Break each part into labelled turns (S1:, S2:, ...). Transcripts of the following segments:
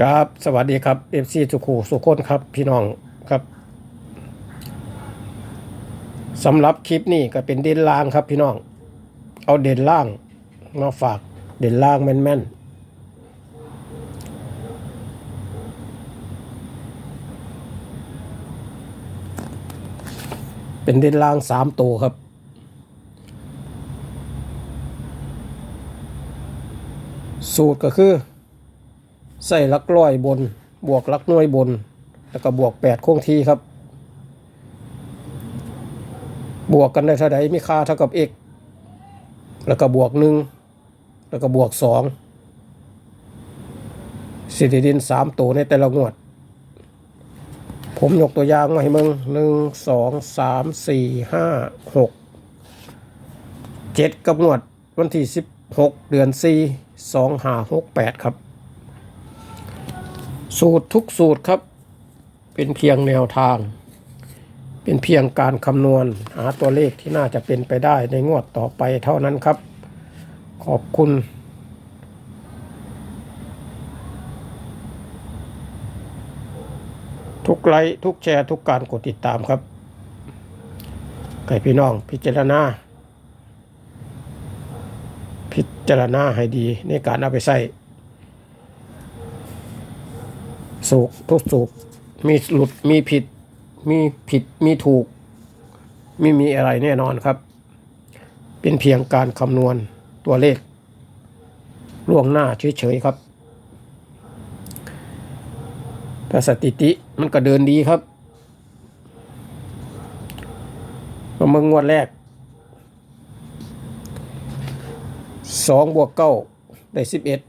S1: ครับสวัสดีครับเอฟซีสุขูสุขคนครับพี่น้องครับสำหรับคลิปนี้ก็เป็นเด่นล่างครับพี่น้อง เอาเด่นล่างมาฝากเด่นล่างแม่นๆ เป็นเด่นล่างสามตัวครับสูตรก็คือ ใส่ลักร้อยบน บวกลักน่วยบน แล้วก็บวกแปดคงที่ครับ บวกกันได้เท่าใดมีค่าเท่ากับ x แล้วก็บวกหนึ่งแล้วก็บวกสองสิริดินสามตัวในแต่ละงวด ผมยกตัวอย่างมาให้มึงหนึ่งสองสามสี่ห้าหกเจ็ดกับงวดวันที่สิบหกเดือนสี่สองห้าหกแปดครับ สูตรทุกสูตรครับ เป็นเพียงแนวทาง เป็นเพียงการคำนวณหาตัวเลขที่น่าจะเป็นไปได้ในงวดต่อไปเท่านั้นครับ ขอบคุณทุกไลค์ทุกแชร์ทุกการกดติดตามครับไก่พี่น้องพิจารณา พิจารณาให้ดีในการเอาไปใส่ สุกทุกสุกมีหลุดมีผิด มีผิดมีถูก ไม่มีอะไรแน่นอนครับ เป็นเพียงการคำนวณตัวเลข ล่วงหน้าเฉยๆครับแต่สถิติมันก็เดินดีครับมาเมื่องวดแรกสองบวกเก้าได้สิบเอ็ด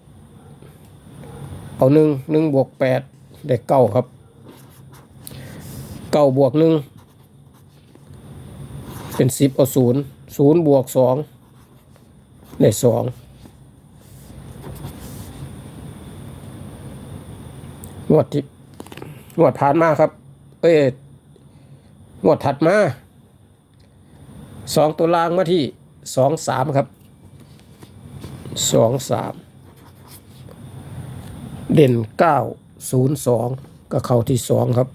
S1: เอาหนึ่งหนึ่งบวกแปด ได้เก้าครับเก้าบวกหนึ่งเป็นสิบเอาศูนย์ศูนย์บวกสองได้สองงวดที่งวดผ่านมาครับ เอ้ยงวดถัดมาสองตัวล่างมาที่สองสามครับสองสามเด่นเก้า ศูนย์สองก็เข้าที่สองครับ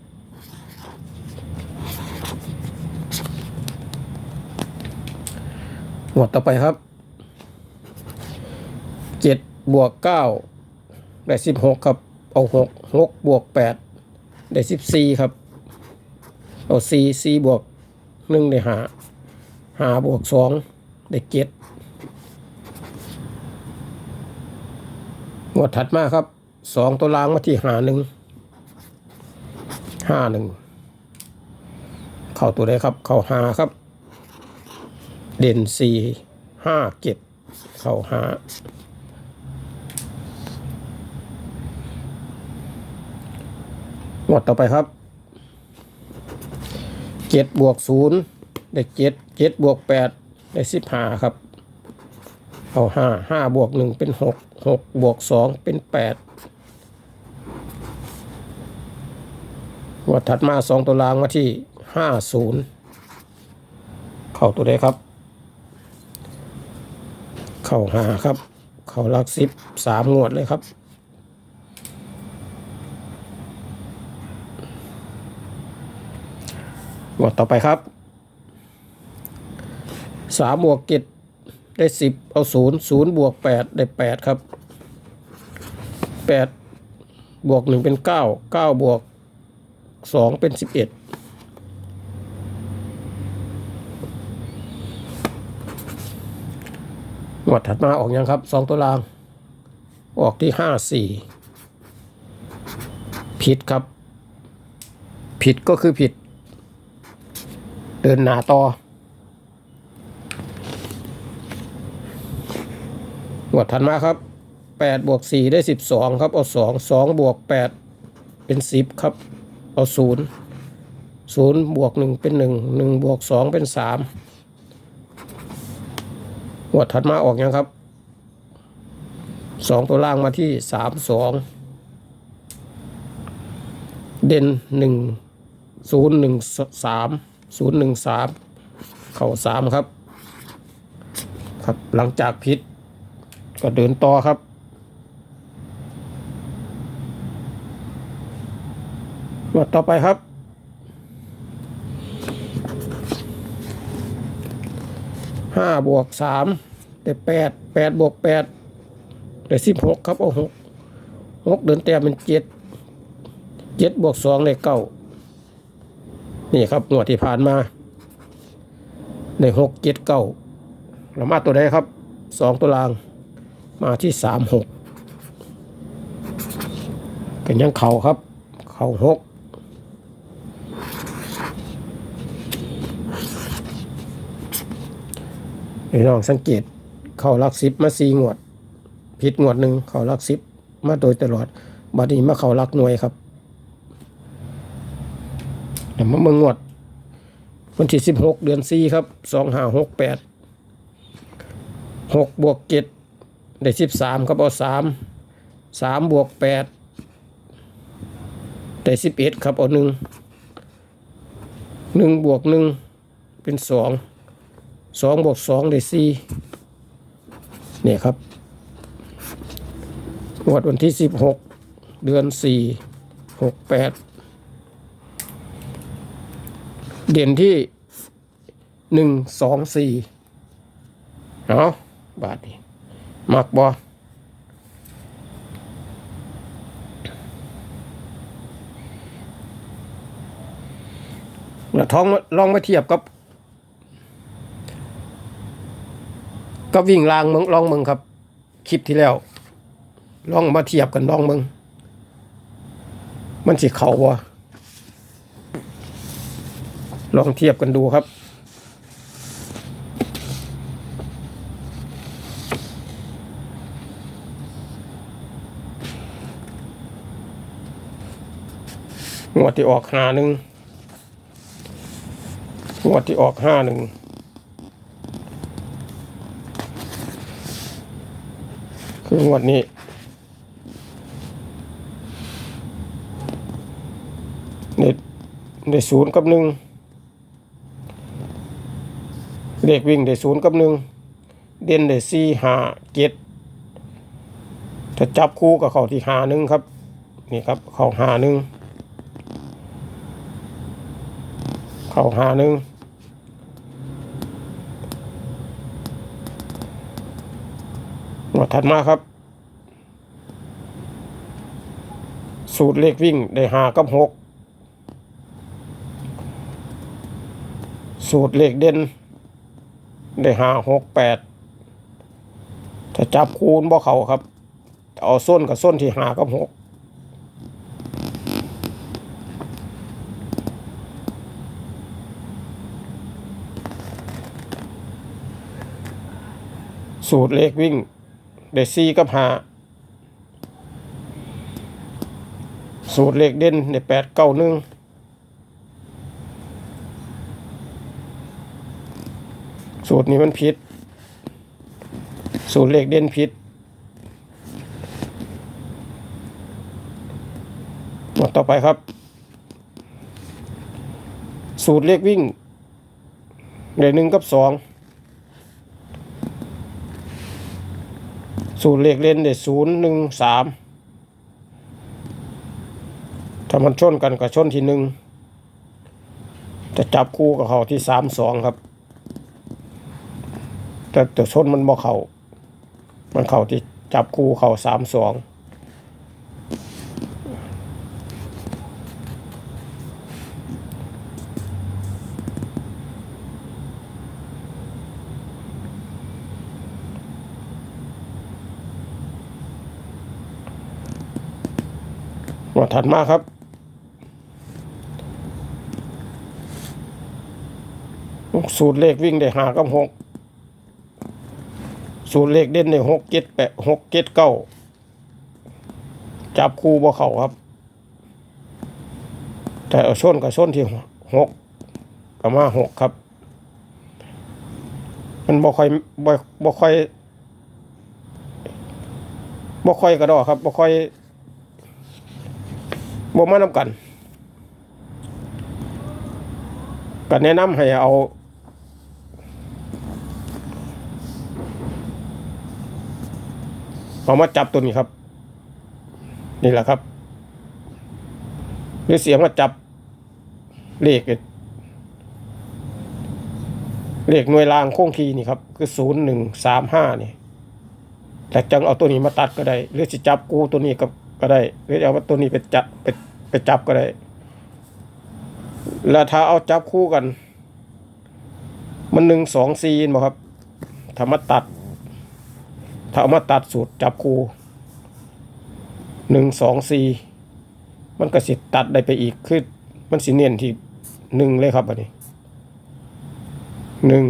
S1: หมวดต่อไปครับเจ็ดบวกเก้าได้สิบหกครับ เอาหกหกบวกแปดได้สิบสี่ครับ เอาสี่สี่บวกหนึ่งได้หาหาบวกสองได้เจ็ดหมวดถัดมาครับ สองตัวล่างมาที่หาหนึ่งห้าหนึ่งเข้าตัวใดครับ เข้าหาครับ เด่นสี่ห้าเจ็ดเข้าหาหมดต่อไปครับเจ็ดบวกศูนย์ได้เจ็ดเจ็ดบวกแปดได้สิบห้าครับ เอาห้าห้าบวกหนึ่งเป็นหกหกบวกสองเป็นแปด งวดถัดมาสองตัวรางมาที่ห้าศูนย์เข้าตัวใดครับ เข้าหาครับ เข้าลักสิบสามงวดเลยครับงวดต่อไปครับสามบวกเจ็ดได้สิบเอาศูนย์ศูนย์บวกแปดได้แปดครับแปดบวกหนึ่งเป็นเก้าเก้าบวก สองเป็นสิบเอ็ดงวดถัดมาออกยังครับสองตัวราง ออกที่ห้าสี่ผิดครับ ผิดก็คือผิด เดินหนาต่อหมวดถัดมาครับแปดบวกสี่ได้สิบสองครับ เอาสองสองบวกแปดเป็นสิบครับ เอาศูนย์ศูนย์บวกหนึ่งเป็นหนึ่งหนึ่งบวกสองเป็นสามหวดถัดมาออกยังครับสองตัวล่างมาที่สามสองเด่นหนึ่งศูนย์หนึ่งสามศูนย์หนึ่งสามเข่าสามครับ ครับหลังจากพิษก็เดินต่อครับ วดต่อไปครับ ห้าบวกสามได้แปดแปดบวกแปดได้สิบหกครับเอาหกหกเดินแต้มเป็นเจ็ดเจ็ดบวกสองได้เก้านี่ครับงวดที่ผ่านมาได้หกเจ็ดเก้าเรามาตัวใดครับสองตัวรางมาที่สามหกกันยังเข่าครับ เข่าหก พี่น้องสังเกตเข่าลักสิบมาสี่งวดผิดงวดหนึ่งเข่าลักสิบมาโดยตลอดบัดนี้มาเข่าลักหน่วยครับเดี๋ยวมาเมืองงวดวันที่สิบหกเดือนสี่ครับสองห้าหกแปดหกบวกเจ็ดได้สิบสามครับเอาสามสามบวกแปดได้สิบเอ็ดครับเอาหนึ่งหนึ่งบวกหนึ่งเป็นสอง สองบวกสองได้สี่เนี่ยครับงวดวันที่สิบหกเดือนสี่หกแปดเด่นที่หนึ่งสองสี่เอาะบาทนี้มักบอแล้วท้องลองมาเทียบกับ ก็วิ่งลางมืองลองมืองครับ คลิปที่แล้ว ลองมาเทียบกันลองมืองมันสิเขาบ่ลองเทียบกันดูครับ งวดที่ออกหาหนึ่งงวดที่ออกห้าหนึ่ง คืองวดนี้ในในศูนย์กับหนึ่งเลขวิ่งได้ศูนย์กับหนึ่งเด่นได้สี่ห้าเจ็ดถ้าจับคู่กับเขาที่หาหนึ่งครับ นี่ครับเขาหาหนึ่งเข้าหาหนึ่งหม วดถัดมาครับ สูตรเลขวิ่งได้หากับหกสูตรเลขเด่น ได้หาหกแปดถ้าจับคูณบ่เขาครับ เอาส้นกับส้นที่หากับหกสูตรเลขวิ่ง ได้สี่กับห้าสูตรเลขเด่นได้แปดเก้าหนึ่งสูตรนี้มันผิด สูตรเลขเด่นผิดหมดต่อไปครับ สูตรเลขวิ่ง ได้หนึ่งกับสอง สูตรเลขเล่นได้ศูนย์หนึ่งสามถ้ามันชนกันกับชนที่หนึ่งจะจับคู่กับเขาที่สามสองครับ แต่แต่ชนมันบ่เขามันเข่าที่จับคู่เขาสามสอง หมวดถัดมาครับ สูตรเลขวิ่งได้หากับหกสูตรเลขเด่นได้หกเจ็ดแปดหกเจ็ดเก้าจับคู่บ่เข่าครับ แต่เอาส้นกับส้นที่หกกับมาหกครับ มันบ่ค่อยบ่บ่ค่อยบ่ค่อยกระดอครับบ่ค่อย บ่มานำกันก็แนะนำให้เอาเอามาจับตัวนี้ครับ นี่แหละครับหรือเสียงมาจับเลขเลขหน่วยรางโค้งคีนี่ครับ คือศูนย์หนึ่งสามห้านี่แต่จังเอาตัวนี้มาตัดก็ได้ หรือจะจับกูตัวนี้ก็ก็ได้ หรือเอาตัวนี้ไปจับไป ไปจับก็ได้ แล้วถ้าเอาจับคู่กัน มันหนึ่งสองสี่บ่ครับถ้ามาตัด ถ้าเอามาตัดสูตรจับคู่หนึ่งสองสี่มันก็สิตัดได้ไปอีกคือมันสิเน้นที่หนึ่งเลยครับอันนี้หนึ่ง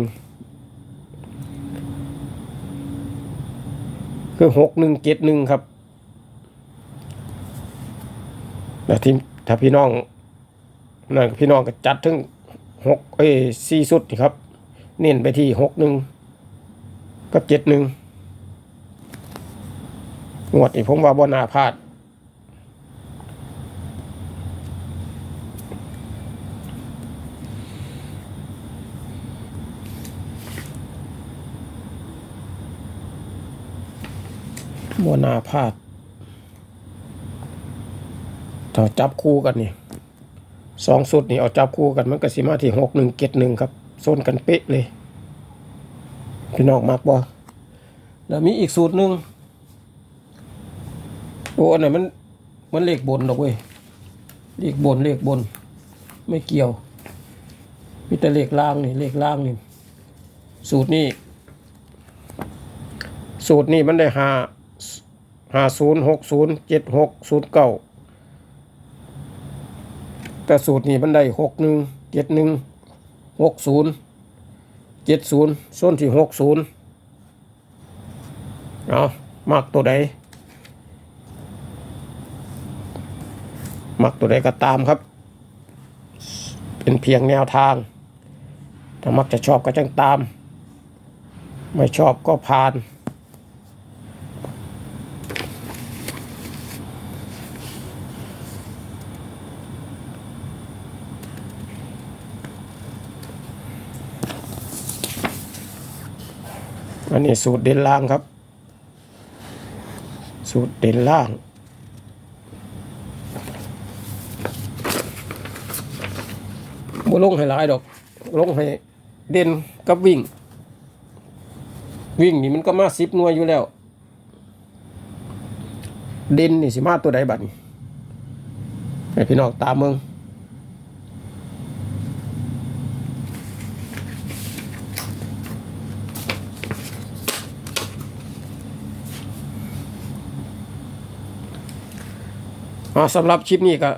S1: คือหกหนึ่งเจ็ดหนึ่งครับ แล้วที่ถ้าพี่น้องนั่นพี่น้องก็จัดถึงหกเอ้ยสี่สุดครับ เน้นไปที่หกหนึ่งกับเจ็ดหนึ่งงวดนี้ผมว่าบนาพลาดบัวนาพลาด ถ้าจับคู่กันนี่สองสุดนี่เอาจับคู่กันมันก็สิมาที่หกหนึ่งเจ็ดหนึ่งครับโซนกันเป๊ะเลย พี่น้องมากบ่แล้วมีอีกสูตรหนึ่งโอ้อันไหนมันมันเลขบนดอกเว้ยเลขบนเลขบน ไม่เกี่ยวมีแต่เลขล่างนี่เลขล่างนี่สูตรนี้ สูตรนี้มันได้หาหาศูนย์หกศูนย์เจ็ดหกศูนย์เก้า แต่สูตรนี้มันได้หกหนึ่งเจ็ดหนึ่งหกศูนย์เจ็ดศูนย์ส้นที่หกศูนย์เอามากตัวใดมักตัวใดก็ตามครับ เป็นเพียงแนวทาง ถ้ามักจะชอบก็จังตาม ไม่ชอบก็ผ่าน อันนี้สูตรเด่นล่างครับ สูตรเด่นล่างบ่ลงให้หลายดอก ลงให้เด่นกับวิ่ง วิ่งนี่มันก็มาสิบหน่วยอยู่แล้ว เด่นนี่สิมาตัวใดบัดนี้ให้พี่น้องตามเมือง อ๋อสำหรับคลิปนี้ก็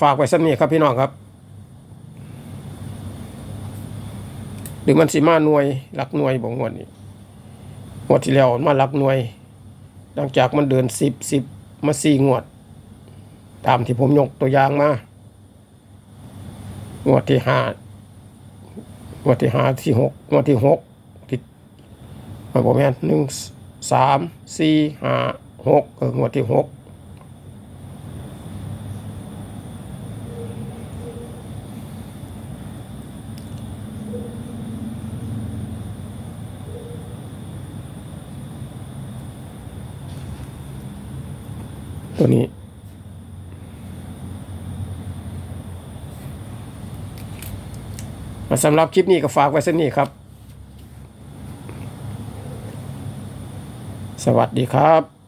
S1: ฝากไว้สักนี้ครับพี่น้องครับหรือมันสิมาหน่วยหลักหน่วยบ่งวดนี้งวดที่แล้วมาหลักหน่วย หลังจากมันเดินสิบสิบมาสี่งวด ตามที่ผมยกตัวอย่างมางวดที่ห้างวดที่ห้าที่หกงวดที่หกที่มาบอกแม่หนึ่งสามสี่ห้าหกเอองวดที่หก ตัวนี้ สำหรับคลิปนี้ก็ฝากไว้สักนี้ครับ สวัสดีครับ